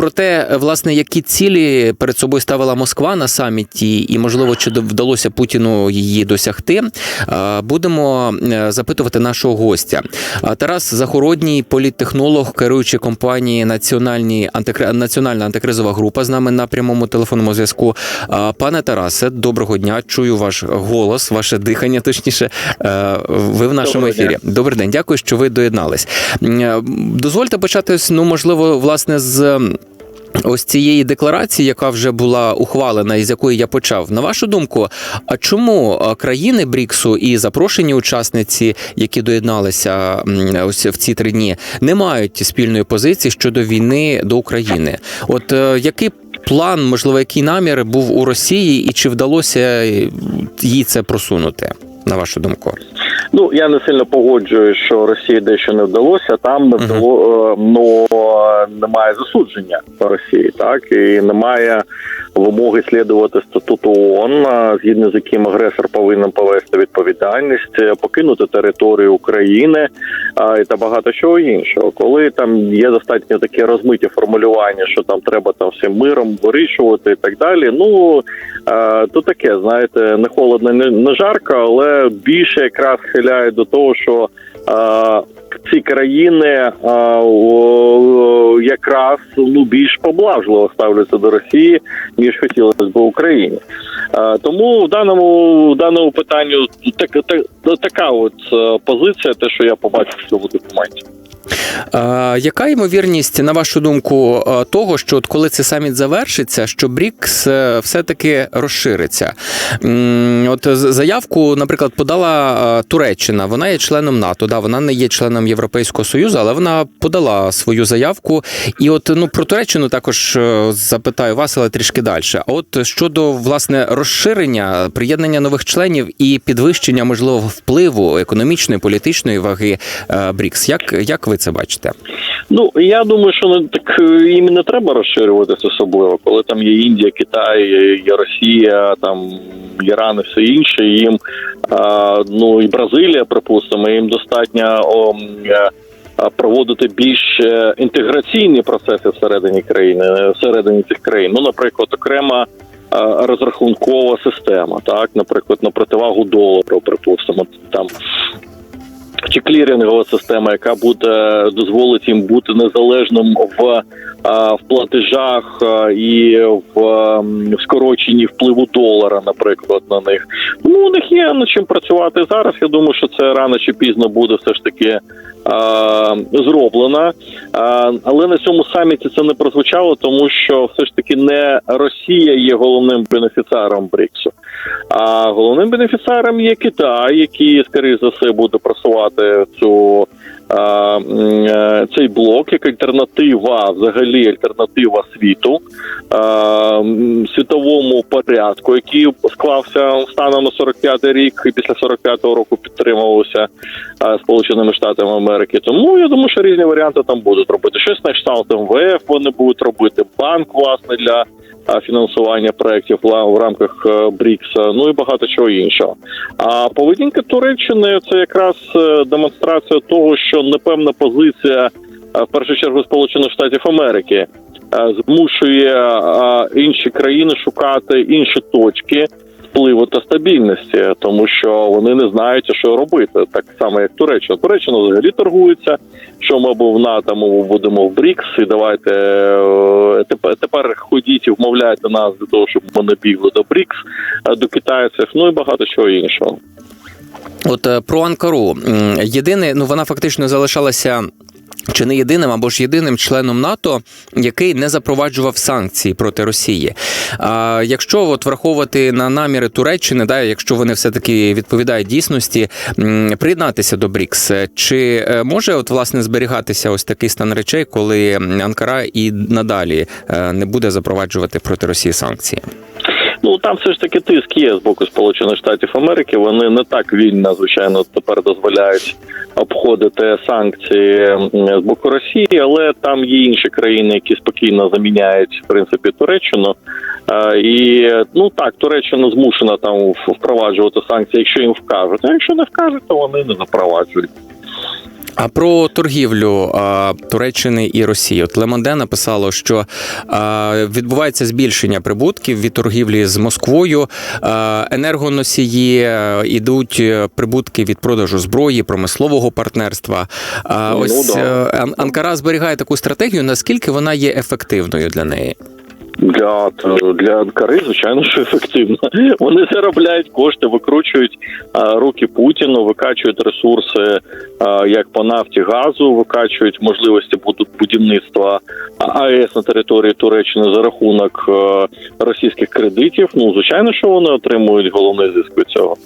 про те, власне, які цілі перед собою ставила Москва на саміті, і можливо, чи вдалося Путіну її досягти, е, будемо е, запитувати нашого гостя. Тарас Захородній, політтехнолог, керуючий компанії Національні антикри... Національна антикризова група з нами на прямому телефонному зв'язку. Пане Тарасе, доброго дня. Чую ваш голос, ваше дихання. Точніше, Е, ви в нашому Доброго дня. ефірі. Добрий день, дякую, що ви доєднались. Дозвольте почати, ну можливо, власне, з. Ось цієї декларації, яка вже була ухвалена, і з якої я почав. На вашу думку, а чому країни Бріксу і запрошені учасниці, які доєдналися ось в ці три дні, не мають спільної позиції щодо війни до України? От е, який план, можливо, який намір був у Росії, і чи вдалося е, їй це просунути? На вашу думку? Ну я не сильно погоджуюсь, що Росії дещо не вдалося. Там не вдало, ну немає засудження Росії, так і немає вимоги слідувати статуту ООН, згідно з яким агресор повинен повести відповідальність, е, покинути територію України та багато чого іншого. Коли там є достатньо такі розмиті формулювання, що там треба там всім миром вирішувати і так далі. Ну е, то таке, знаєте, не холодно, не, не жарко, але більше якраз схиляє до того, що ці країни якраз ну більш поблажливо ставляться до Росії, ніж хотілося б Україні. Е, тому в даному в даному питанню так, так, така от е, позиція, те, що я побачив в цьому документі. Яка ймовірність, на вашу думку, е, того, що от коли цей саміт завершиться, що БРІКС е, все-таки розшириться? От заявку, наприклад, подала е, Туреччина. Вона є членом НАТО. Да, вона не є членом Європейського союзу, але вона подала свою заявку. І от ну про Туреччину також запитаю вас, але трішки далі. А от щодо власне розширення, приєднання нових членів і підвищення можливого впливу економічної політичної ваги БРІКС, як, як ви це бачите? Ну я думаю, що не так е, їм не треба розширюватися особливо, коли там є Індія, Китай, є Росія, там Іран і все інше. Їм ну і Бразилія, припустимо, їм достатньо о, е, проводити більш е, інтеграційні процеси всередині країни, всередині цих країн. Ну, наприклад, окрема. Розрахункова система, так, наприклад, на противагу долару, припустимо, там чи клірінгова система, яка буде дозволить їм бути незалежним в, в платежах і в, ем, в скороченні впливу долара, наприклад, на них. Ну у них є над чим працювати зараз. Я думаю, що це рано чи пізно буде все ж таки. а, Зроблена, А, але на цьому саміті це не прозвучало, тому що все ж таки не Росія є головним бенефіціаром БРІКСу. А головним бенефіціаром є Китай, який, скоріш за все, буде просувати цю. е, Цей блок як альтернатива, взагалі альтернатива світу світовому порядку, який склався станом на 45-й рік і після 45-го року підтримувався Сполученими Штатами Америки. Тому я думаю, що різні варіанти там будуть робити. Щось на кшталт МВФ вони будуть робити, банк власне для фінансування проєктів в рамках БРІКС, БРІКСа, ну і багато чого іншого. А поведінка Туреччини це якраз е, демонстрація того, що непевна позиція е, в першу чергу Сполучених Штатів Америки е, змушує е, інші країни шукати інші точки. Впливу та стабільності, тому що вони не знають, що робити, так само як Туреччина. Туреччина взагалі торгується. Що ми або в НАТО, ми будемо в БРІКС, і давайте е, тепер, тепер ходіть і вмовляйте нас для того, щоб ми не бігли до БРІКС, е, до китайців, ну і багато чого іншого. От е, про Анкару. Єдине, ну вона фактично залишалася. Чи не єдиним або ж єдиним членом НАТО, який не запроваджував санкції проти Росії? А якщо от враховувати на наміри Туреччини, да, якщо вони все таки відповідають дійсності, приєднатися до БРІКС, чи е, може от власне зберігатися ось такий стан речей, коли Анкара і надалі е, не буде запроваджувати проти Росії санкції? Ну там все ж таки тиск є з боку Сполучених Штатів Америки. Вони не так вільно, звичайно, тепер дозволяють обходити санкції з боку Росії, але там є інші країни, які спокійно заміняють в принципі Туреччину. І ну так, Туреччина змушена там впроваджувати санкції, якщо їм вкажуть. А якщо не вкажуть, то вони не запроваджують. А про торгівлю а, Туреччини і Росії. От Лемонде написало, що а, відбувається збільшення прибутків від торгівлі з Москвою. А, енергоносії а, ідуть е, прибутки від продажу зброї, промислового партнерства. А, Ну, ось да. е, Анкара зберігає таку стратегію. Наскільки вона є ефективною для неї? Для для Анкари, звичайно, що ефективно. Вони заробляють кошти, викручують руки Путіну, викачують ресурси як по нафті, газу, викачують можливості будівництва АЕС на території Туреччини за рахунок е, російських кредитів. Ну звичайно, що вони отримують головний зиск від цього.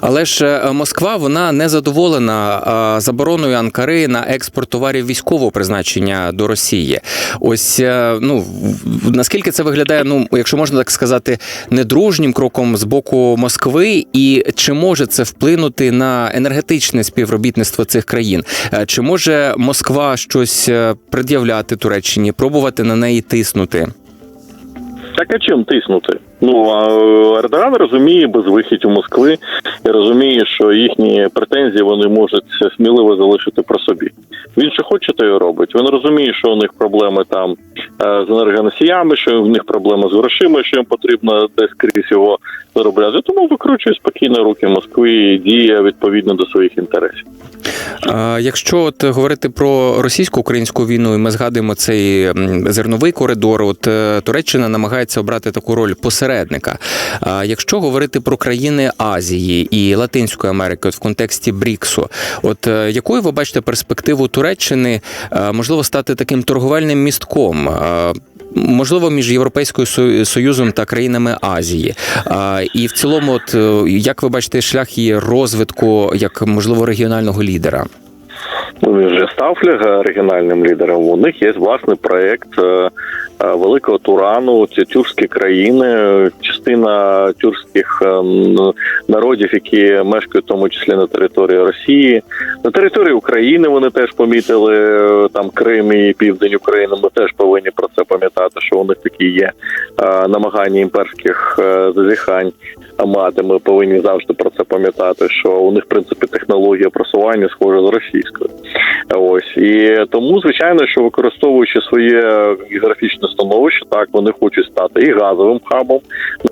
Але ж е, Москва вона не задоволена е, забороною Анкари на експорт товарів військового призначення до Росії. Ось е, ну наскільки це виглядає, ну якщо можна так сказати, недружнім кроком з боку Москви, і чи може це вплинути на енергетичне співробітництво цих країн? Чи може Москва щось пред'являти Туреччині, пробувати на неї тиснути? Так а чим тиснути? Ну а е, Ердоган розуміє безвихідь у Москви і розуміє, що їхні претензії вони можуть сміливо залишити про собі. Він що хоче, то і робить. Він розуміє, що у них проблеми там е, з енергоносіями, що в них проблеми з грошима, що їм потрібно десь крізь його заробляти. Тому викручує спокійно руки Москви і діє відповідно до своїх інтересів. Якщо от говорити про російсько-українську війну, і ми згадуємо цей зерновий коридор, от е, Туреччина намагається обрати таку роль посередника. Якщо говорити про країни Азії і Латинської Америки, от в контексті Бріксу, от е, якою ви бачите перспективу Туреччини е, можливо стати таким торговельним містком? е, Можливо, між Європейською Со- Союзом та країнами Азії, і в цілому, от як ви бачите шлях її розвитку як можливо регіонального лідера? Ну, він вже став регіональним лідером. У них є власний проект великого Турану. Це тюркські країни, е, частина тюркських е, народів, які мешкають в тому числі на території Росії. На території України вони теж помітили е, там Крим і південь України. Ми теж повинні про це пам'ятати, що у них такі є е, намагання імперських е, зазіхань мати. Ми повинні завжди про це пам'ятати, що у них в принципі технологія просування схожа з російською. Ось і тому, звичайно, що використовуючи своє географічне становище, так вони хочуть стати і газовим хабом,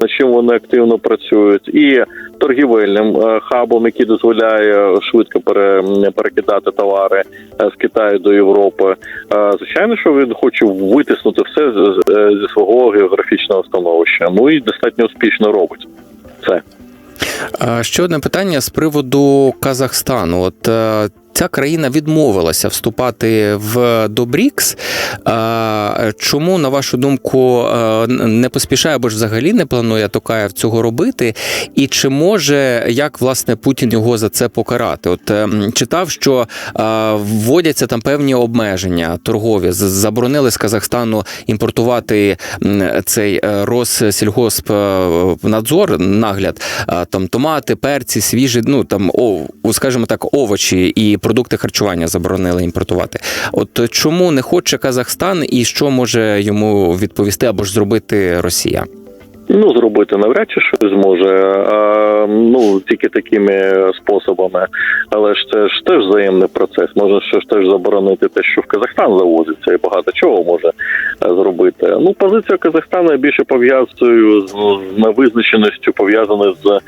над чим вони активно працюють, і торгівельним е, хабом, який дозволяє швидко перекидати товари е, з Китаю до Європи. Е, Звичайно, що він хоче витиснути все зі свого географічного становища. Ну і достатньо успішно робить це. Ще одне питання з приводу Казахстану. От ця країна відмовилася вступати в до БРІКС. Чому, на вашу думку, е, не поспішає або ж взагалі не планує Токаєв цього робити? І чи може як власне Путін його за це покарати? От е, читав, що е, вводяться там певні обмеження торгові. Заборонили з Казахстану імпортувати цей е, Россільгоспнадзор, нагляд а, там томати, перці, свіжі, ну там о, скажімо так, овочі і продукти харчування заборонили імпортувати. От чому не хоче Казахстан і що може йому відповісти або ж зробити Росія? Ну, зробити навряд чи щось зможе. А, ну, тільки такими способами. Але ж це ж теж взаємний процес. Можна ще ж теж заборонити те, що в Казахстан завозиться, і багато чого може е, зробити. Ну, позиція Казахстану я більше пов'язую з, невизначеністю, пов'язаною з е,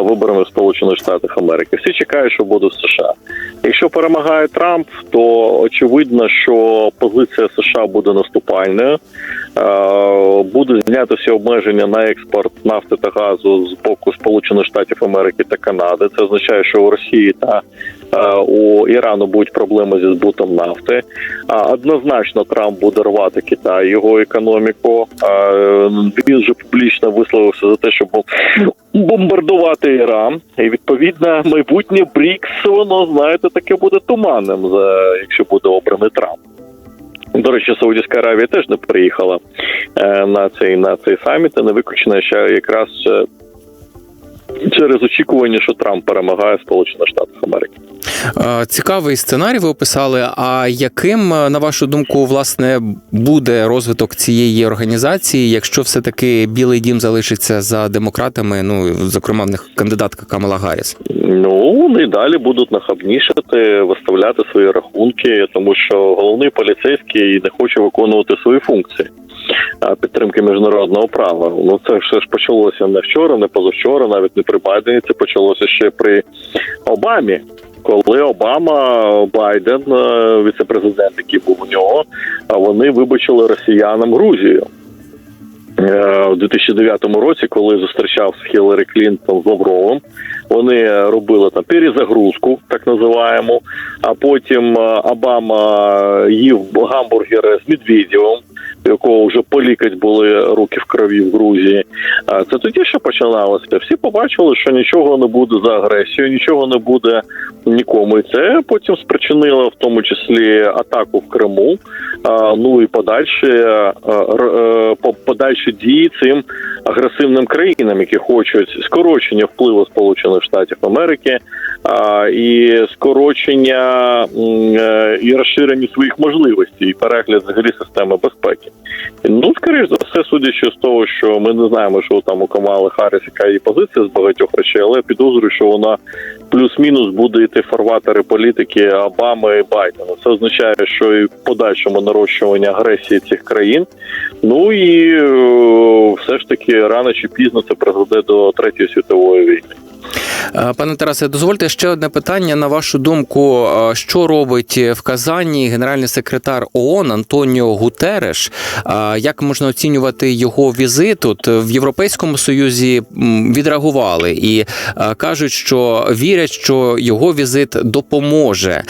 виборами Сполучених Штатах Америки. Всі чекають, що буде в США. Якщо перемагає Трамп, то очевидно, що позиція США буде наступальною. Е, Будуть зняти всі обмеження на експорт нафти та газу з боку Сполучених Штатів Америки та Канади. Це означає, що у Росії та е, у Ірану будуть проблеми зі збутом нафти. А однозначно Трамп буде рвати Китай, його економіку. Він вже публічно висловився за те, щоб бомбардувати Іран. І відповідно майбутнє Брікс, воно знаєте, таке буде туманним, якщо буде обраний Трамп. До речі, Саудівська Аравія теж не приїхала е, на цей на цей саміт. і Не виключено, що якраз е, через очікування, що Трамп перемагає в Сполучених Штатах Америки. Е, Цікавий сценарій ви описали. А яким, на вашу думку, власне, буде розвиток цієї організації, якщо все-таки Білий Дім залишиться за демократами? Ну зокрема, в них кандидатка Камала Гарріс? Ну вони далі будуть нахабнішати, виставляти рахунки, тому що головний поліцейський не хоче виконувати свої функції. Підтримки міжнародного права. Ну це все ж почалося не вчора, не позавчора, навіть не при Байдені. Це почалося ще при Обамі. Коли Обама, Байден, е, віцепрезидент, який був у нього, а вони вибачили росіянам Грузію. Е, У 2009 році, коли зустрічався Хіларі Клінтон з Лавровим, вони робили там перезагрузку, так називаємо. А потім е, Обама їв гамбургери з Медведєвим, якого вже по лікать були руки в крові в Грузії. А Це тоді ще починалося. Всі побачили, що нічого не буде за агресію, нічого не буде нікому. І це потім спричинило в тому числі атаку в Криму. А, Ну і подальші е, е, подальші дії цим агресивним країнам, які хочуть скорочення впливу Сполучених Штатів Америки і скорочення е, і розширення своїх можливостей, і перегляд взагалі системи безпеки. Ну, скоріш за все, судячи з того, що ми не знаємо, що там у Камали Харріс, яка її позиція з багатьох речей, але підозрюю, що вона плюс-мінус буде йти фарватери політики Обами і Байдена. Це означає, що і в подальшому нарощування агресії цих країн. Ну і е, все ж таки рано чи пізно це призведе до третьої світової війни. Е, Пане Тарасе, дозвольте ще одне питання. На вашу думку, е, що робить в Казані генеральний секретар ООН Антоніо Гутереш? Е, Як можна оцінювати його візит? От в Європейському Союзі відреагували і кажуть, що вірять, що його візит допоможе.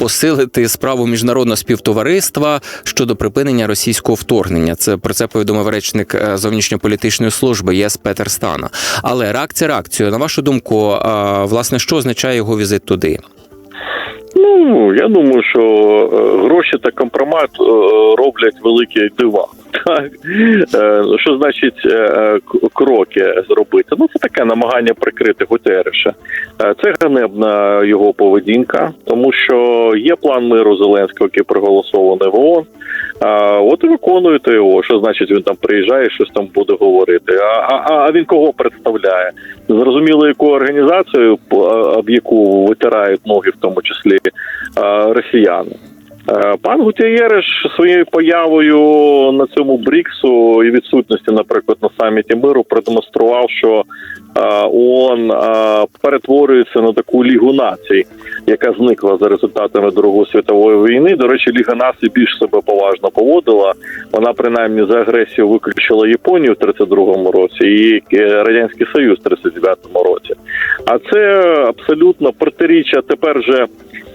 Посилити справу міжнародного співтовариства щодо припинення російського вторгнення. Це про це повідомив речник е, зовнішньополітичної служби ЄС Петер Стана. Але реакція реакцію. На вашу думку, власне, що означає його візит туди? Ну я думаю, що е, гроші та компромат е, роблять великі дива. Так Е, що значить е, е, кроки зробити? Ну це таке намагання прикрити Гутереша. Це ганебна його поведінка, тому що є план миру Зеленського, який проголосований в ООН. От і виконуєте його. Що значить він там приїжджає, щось там буде говорити. А, а, а він кого представляє? Зрозуміло, яку організацію об яку витирають ноги, в тому числі росіяни. Е, Пан Гутієреш своєю появою на цьому Бріксу і відсутності, наприклад, на саміті миру продемонстрував, що е, ООН е, перетворюється на таку лігу націй, яка зникла за результатами Другої світової війни. До речі, Ліга націй більш себе поважно поводила. Вона принаймні за агресію виключила Японію в 32-му році і Радянський Союз в 39-му році. А це абсолютно протиріччя тепер же.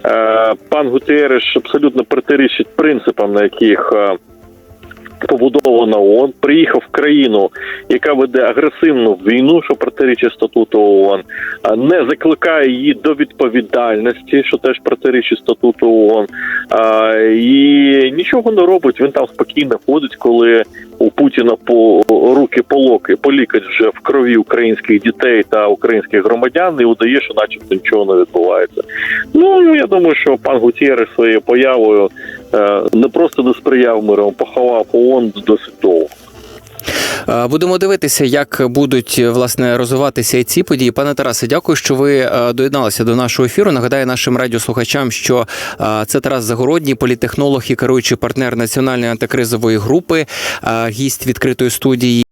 Е, Пан Гутереш абсолютно протирічить принципам, на яких е, побудована ООН, приїхав в країну, яка веде агресивну війну, що протирічить статуту ООН, не закликає її до відповідальності, що теж протирічить статуту ООН, і нічого не робить. Він там спокійно ходить, коли у Путіна по руки по локи, по вже в крові українських дітей та українських громадян, і удає, що начебто нічого не відбувається. Ну я думаю, що пан Гутєрес своєю появою не просто не сприяв миру, поховав ООН досить довго. Е, Будемо дивитися, як будуть е, власне розвиватися ці події. Пане Тарасе, дякую, що ви е, доєдналися до нашого ефіру. Нагадаю нашим радіослухачам, що е, це Тарас Загородній, політехнолог і керуючий партнер національної антикризової групи, е, гість відкритої студії.